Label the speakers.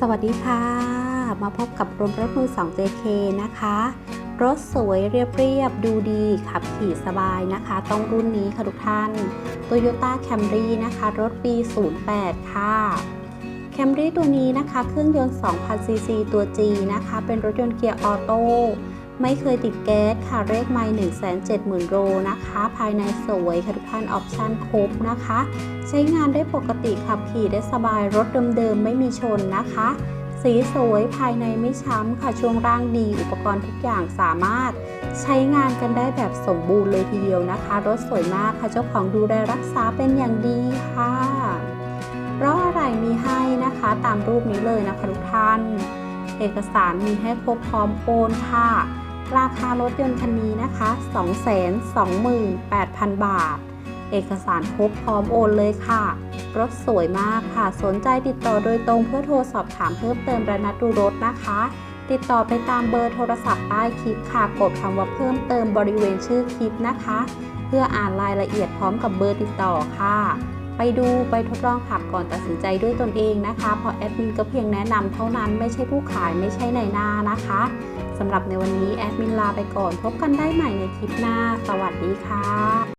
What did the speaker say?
Speaker 1: สวัสดีค่ะ มาพบกับรมรถมือ2 JK นะคะ รถสวยเรียบเรียบดูดี ขับขี่สบายนะคะ ต้องรุ่นนี้ค่ะทุกท่าน Toyota Camry นะคะ รถปี 08 ค่ะ Camry ตัวนี้นะคะ เครื่องยนต์ 2,000ซีซีตัว G นะคะ เป็นรถยนต์เกียร์ออโต้ ไม่เคยติดแก๊สค่ะเลขไมล์170,000โลนะคะ ภายในสวยค่ะทุกท่านออปชั่นครบนะคะ ใช้งานได้ปกติขับขี่ได้สบายรถเดิมๆไม่มีชนนะคะ สีสวยภายในไม่ช้ำค่ะช่วงร่างดีอุปกรณ์ทุกอย่างสามารถ ใช้งานกันได้แบบสมบูรณ์เลยทีเดียวนะคะ รถสวยมากค่ะเจ้าของดูแลรักษาเป็นอย่างดีค่ะเพราะอะไรมีให้นะคะตามรูปนี้เลยนะคะทุกท่านเอกสารมีให้ครบพร้อมโอนค่ะ ราคารถยนต์คันนี้นะคะ 228,000 บาท เอกสารครบพร้อมโอนเลยค่ะ รถสวยมากค่ะ สนใจติดต่อโดยตรงเพื่อโทรสอบถามเพิ่มเติมและนัดดูรถนะคะ ติดต่อไปตามเบอร์โทรศัพท์ใต้คลิปค่ะ กดคำว่าเพิ่มเติมบริเวณชื่อคลิปนะคะ เพื่ออ่านรายละเอียดพร้อมกับเบอร์ติดต่อค่ะ ไปดูไปทดลองขับก่อนตัดสินใจด้วยตนเองนะคะ เพราะแอดมินก็เพียงแนะนำเท่านั้นไม่ใช่ผู้ขายไม่ใช่ในหน้านะคะสำหรับในวันนี้แอดมินลาไปก่อน พบกันได้ใหม่ในคลิปหน้า สวัสดีค่ะ